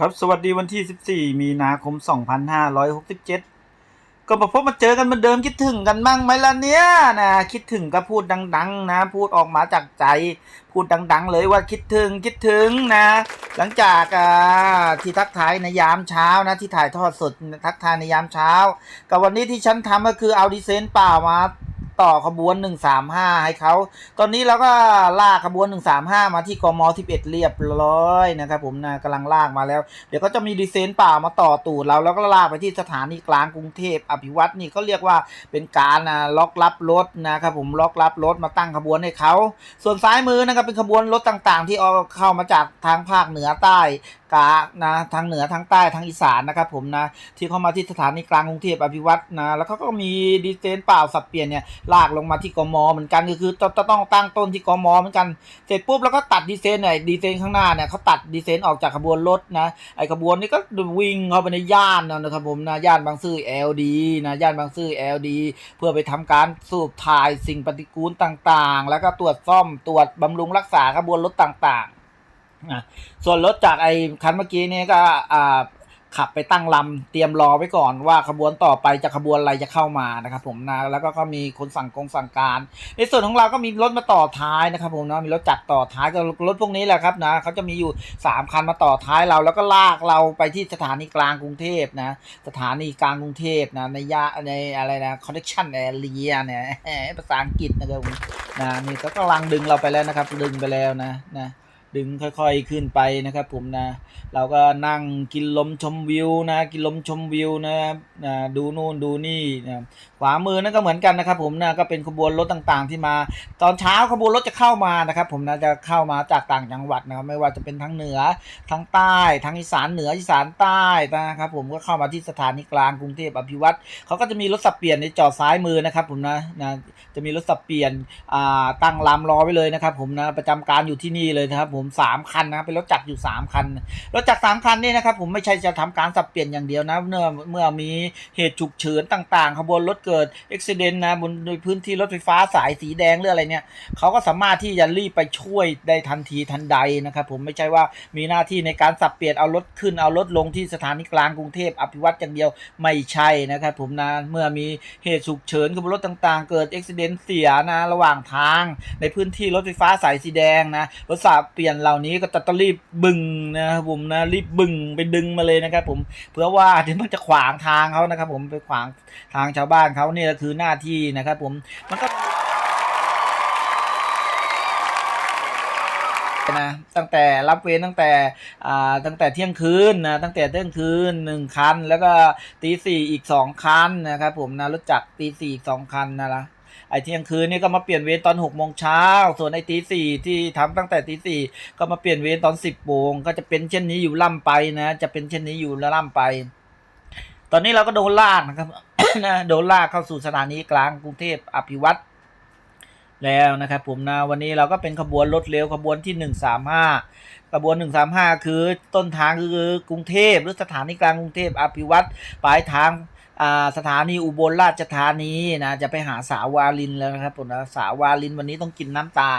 ครับสวัสดีวันที่ 14 มีนาคม 2567 ก็มาพบมาเจอกันเหมือนเดิมคิดถึงกันบ้างไหมล่ะเนี่ยนะคิดถึงก็พูดดัง ๆ นะ พูดออกมาจากใจ พูดดัง ๆ เลยว่าคิดถึงคิดถึงนะ หลังจากอ่าที่ทักทายในยามเช้านะที่ถ่ายทอดสดทักทายในยามเช้า กับวันนี้ที่ฉันทำก็คือเอาดีเซนเปล่ามา ต่อขบวน 135 ให้เขา ตอนนี้เราก็ลากขบวน 135 มาที่กม11 เรียบร้อยนะครับผมนะกำลังลากมาแล้ว เดี๋ยวก็จะมีดีเซนเปล่ามาต่อตูดเราแล้วก็ลากไปที่สถานีกลางกรุงเทพอภิวัตนี่เขาเรียกว่าเป็นการนะล็อกรับรถนะครับผมล็อกรับรถมาตั้งขบวนให้เขา ส่วนซ้ายมือนะครับเป็นขบวนรถต่างๆ ที่เอาเข้ามาจากทางภาคเหนือใต้กานะทางเหนือทางใต้ทางอีสานนะครับผมนะที่เข้ามาที่สถานีกลางกรุงเทพอภิวัตนะแล้วเขาก็มีดีเซนเปล่าสับเปลี่ยนเนี่ยลากลงมาที่กมเหมือนกันก็คือจะต้องตั้งต้นที่กมเหมือนกันเสร็จปุ๊บแล้วก็ตัดดีเซนเนี่ยดีเซนข้างหน้าเนี่ยเขาตัดดีเซนออกจากขบวนรถนะไอขบวนนี้ก็วิ่งเข้าไปในย่านนะครับผมนะย่านบางซื่อ LD นะย่านบางซื่อ LD เพื่อไปทำการสูบถ่ายสิ่งปฏิกูลต่างๆ แล้วก็ตรวจซ่อมตรวจบำรุงรักษาขบวนรถต่างๆนะส่วนรถจากไอ้คันเมื่อกี้นี้ก็อ่า ขับไปตั้งลำเตรียมรอไว้ก่อนว่าขบวนต่อไปจะขบวนอะไรจะเข้ามานะครับผมนะแล้วก็ก็มีคนสั่งกงสั่งการ ในส่วนของเราก็มีรถมาต่อท้ายนะครับผมนะมีรถจักรต่อท้ายก็รถพวกนี้แหละครับนะเขาจะมีอยู่ 3 คันมาต่อท้ายเรา แล้วก็ลากเราไปที่สถานีกลางกรุงเทพนะสถานีกลางกรุงเทพนะในยะในอะไรนะ connection area เนี่ยภาษาอังกฤษนะครับผมนะนี่ก็กำลังดึงเราไปแล้วนะครับดึงไปแล้วนะนะ ดึงค่อยๆขึ้นไปนะครับผมนะ เราก็นั่งกินลมชมวิวนะ กินลมชมวิวนะครับนะดูนู่นดูนี่นะขวามือนั่นก็เหมือนกันนะครับผมนะก็เป็นขบวนรถต่างๆ ที่มา ตอนเช้าขบวนรถจะเข้ามานะครับ ผมนะจะเข้ามาจากต่างจังหวัดนะครับไม่ว่าจะเป็นทั้งเหนือทั้งใต้ทั้งอีสานเหนืออีสานใต้นะครับ ผมก็เข้ามาที่สถานีกลางกรุงเทพอภิวัตรเขาก็จะมีรถสับเปลี่ยนในจอดซ้ายมือนะครับผมนะนะจะมีรถสับเปลี่ยนอ่าตั้งลำรอไว้เลยนะครับ ผมนะประจำการอยู่ที่นี่เลยนะครับผมสามคันนะครับเป็นรถจักรอยู่สามคันรถจักรสามคันนี่นะครับผมไม่ใช่จะทำการสับเปลี่ยนอย่างเดียวนะเมื่อเมื่อมีเหตุฉุกเฉินต่าง ๆ ขบวนรถเกิดอุบิเหตุนะบนในพื้นที่รถไฟฟ้าสายสีแดงหรืออะไรเนี่ยเขาก็สามารถที่จะรีบไปช่วยได้ทันทีทันใดนะครับผมไม่ใช่ว่ามีหน้าที่ในการสับเปลี่ยนเอารถขึ้นเอารถลงที่สถานีกลางกรุงเทพอภิวัตรอย่างเดียวไม่ใช่นะครับผมนะเมื่อมีเหตุฉุกเฉินขบวนรถต่างๆ เกิดอุบิเหตุเสียนะระหว่างทาง ในพื้นที่รถไฟฟ้าสายสีแดงนะรถสับเปลี่ยนเหล่านี้ก็จะต้องรีบบึงนะครับผมนะรีบบึงไปดึงมาเลยนะครับผมเพื่อว่าเดี๋ยวมันจะขวางทางเขานะครับ ผมไปขวางทางชาวบ้านเขาเนี่ยคือหน้าที่นะครับ ผมมันก็นะตั้งแต่รับเวรตั้งแต่อ่าตั้งแต่เที่ยงคืนนะตั้งแต่เที่ยงคืนหนึ่งคัน แล้วก็ตีสี่อีกสองคันนะครับผมนะรถจักรตีสี่สองคันนะละ ไอ้เที่ยงคืนนี่ก็มาเปลี่ยนเวรตอนหกโมงเช้าส่วนไอ้ตีสี่ที่ทำตั้งแต่ตีสี่ก็มาเปลี่ยนเวรตอนสิบโมงก็จะเป็นเช่นนี้อยู่ล่ำไปนะ จะเป็นเช่นนี้อยู่แล้วล่ำไป ตอนนี้เราก็โดนลากนะครับนะโดนลากเข้าสู่สถานีกลางกรุงเทพอภิวัตรแล้วนะครับผมนะวันนี้เราก็เป็นขบวนรถเร็วขบวนที่หนึ่งสามห้าขบวนหนึ่งสามห้าคือต้นทางคือกรุงเทพหรือสถานีกลางกรุงเทพอภิวัตรปลายทาง สถานีอุบลราชธานีนะจะไปหาสาวาลินแล้วนะครับผมนะสาวาลินวันนี้ต้องกินน้ำตา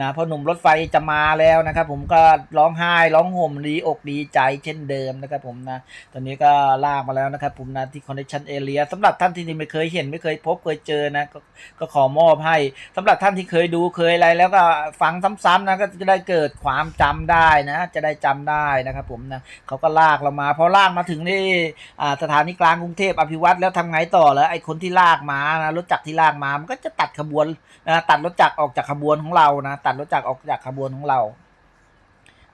นะเพราะหนุ่มรถไฟจะมาแล้วนะครับ ผมก็ร้องไห้ร้องห่มดีอกดีใจเช่นเดิมนะครับ ผมนะตอนนี้ก็ลากมาแล้วนะครับ ผมนะที่คอนเนคชันเอเรียสำหรับท่านที่ไม่เคยเห็นไม่เคยพบเคยเจอนะก็ก็ขอมอบให้สำหรับท่านที่เคยดูเคยอะไร แล้วก็ฟังซ้ำๆนะก็จะได้เกิดความจำได้นะ จะได้จำได้นะครับ ผมนะเขาก็ลากเรามาพอลากมาถึงนี่สถานีกลางกรุงเทพอภิวัตรแล้วทำไงต่อแล้วไอ้คนที่ลากมานะรถจักรที่ลากมามันก็จะตัดขบวนนะตัดรถจักรออกจากขบวนของเรานะตัดรถจักรออกจากขบวนของเรา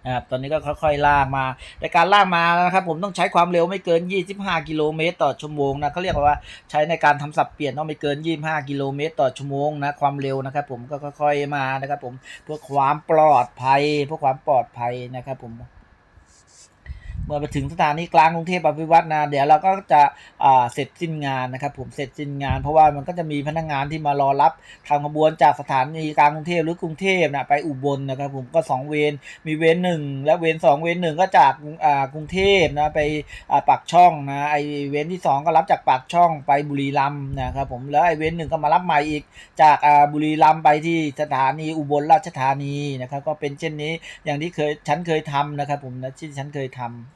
นะครับตอนนี้ก็ค่อยๆลากมาในการลากมานะครับ ผมต้องใช้ความเร็วไม่เกิน 25 กิโลเมตรต่อชั่วโมงนะเขาเรียกว่าใช้ในการทำสับเปลี่ยนต้องไม่เกิน 25 กิโลเมตรต่อชั่วโมงนะความเร็วนะครับ ผมก็ค่อยๆมานะครับ ผมเพื่อความปลอดภัยเพื่อความปลอดภัยนะครับ ผม เมื่อไปถึงสถานีกลางกรุงเทพอภิวัตรนะเดี๋ยวเราก็จะเสร็จสิ้นงานนะครับ ผมเสร็จสิ้นงาน เพราะว่ามันก็จะมีพนักงานที่มารอรับทางขบวนจากสถานีกลางกรุงเทพหรือกรุงเทพนะไปอุบลนะครับ ผมก็สองเวรมีเวรหนึ่งและเวรสองเวรหนึ่งก็จากกรุงเทพนะไปปากช่องนะไอเวรที่สองก็รับจากปากช่องไปบุรีรัมย์นะครับผมแล้วไอเวรหนึ่งก็มารับใหม่อีกจากบุรีรัมย์ไปที่สถานีอุบลราชธานีนะครับก็เป็นเช่นนี้อย่างที่เคยฉันเคยทำนะครับผมนะที่ฉันเคยทำ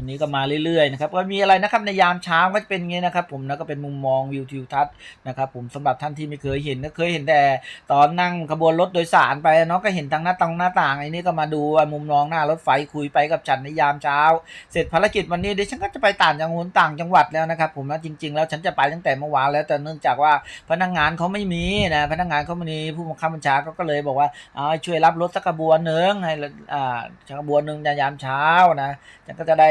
อันนี้ก็มาเรื่อยๆนะครับก็มีอะไรนะครับในยามเช้าก็จะเป็นอย่างนี้นะครับ ผมนะก็เป็นมุมมองวิวทิวทัศน์นะครับ ผมสำหรับท่านที่ไม่เคยเห็นก็เคยเห็นแต่ตอนนั่งขบวนรถโดยสารไปเนาะก็เห็นทางหน้าต่างหน้าต่างไอ้นี่ก็มาดูมุมมองหน้ารถไฟคุยไปกับฉันในยามเช้า เสร็จภารกิจวันนี้เดี๋ยวฉันก็จะไปต่างจังหวัดต่างจังหวัดแล้วนะครับ ผมนะจริง ๆ แล้วฉันจะไปตั้งแต่เมื่อวานแล้วแต่เนื่องจากว่าพนักงานเขาไม่มีนะพนักงานเขาไม่มีผู้บังคับบัญชาเขาก็เลยบอกว่าเอาช่วยรับรถสักขบวนหนึ่งให้อ่าสักขบวนหนึ่งในยามเช้านะฉันก็จะได้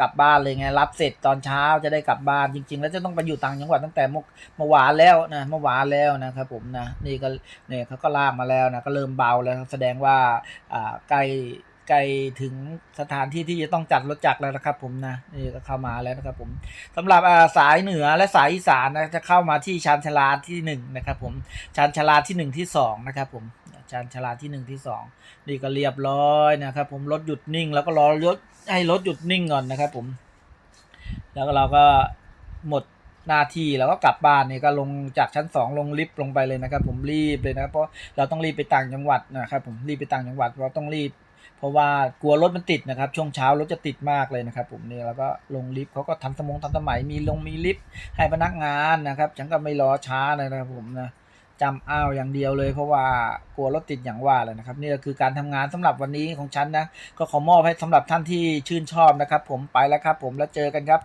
กลับบ้านเลยไงรับเสร็จตอนเช้าจะได้กลับบ้านจริง ๆ แล้วจะต้องไปอยู่ต่างจังหวัดตั้งแต่เมื่อวานแล้วนะเมื่อวานแล้วนะครับผมนะนี่ก็เนี่ยเขาก็ลากมาแล้วนะก็เริ่มเบาแล้วแสดงว่าอ่าใกล้ใกลถึงสถานที่ที่จะต้องจัดรถจักรแล้วนะครับผมนะนี่ก็เข้ามาแล้วนะครับผมสำหรับสายเหนือและสายอีสานนะจะเข้ามาที่ชานชลาที่หนึ่งนะครับผมชานชลาที่หนึ่งที่สองนะครับผม ชานชาลาที่หนึ่งที่สองนี่ก็เรียบร้อยนะครับ ผมรถหยุดนิ่งแล้วก็รอรถให้รถหยุดนิ่งก่อนนะครับผม แล้วเราก็หมดหน้าที่แล้วก็กลับบ้านเนี่ยก็ลงจากชั้นสองลงลิฟต์ลงไปเลยนะครับ ผมรีบเลยนะเพราะเราต้องรีบไปต่างจังหวัดนะครับ ผมรีบไปต่างจังหวัดเราต้องรีบ เพราะว่ากลัวรถมันติดนะครับ ช่วงเช้ารถจะติดมากเลยนะครับ ผมนี่แล้วก็ลงลิฟต์เขาก็ทันสมงทันสมัยมีลงมีลิฟต์ให้พนักงานนะครับ ฉันก็ไม่รอช้าเลยนะครับผมนะ จำอ้าวอย่างเดียวเลยเพราะว่ากลัวรถติดอย่างว่าเลยนะครับนี่ก็คือการทำงานสำหรับวันนี้ของฉันนะก็ขอมอบให้สำหรับท่านที่ชื่นชอบนะครับ ผมไปแล้วครับ ผมแล้วเจอกันครับ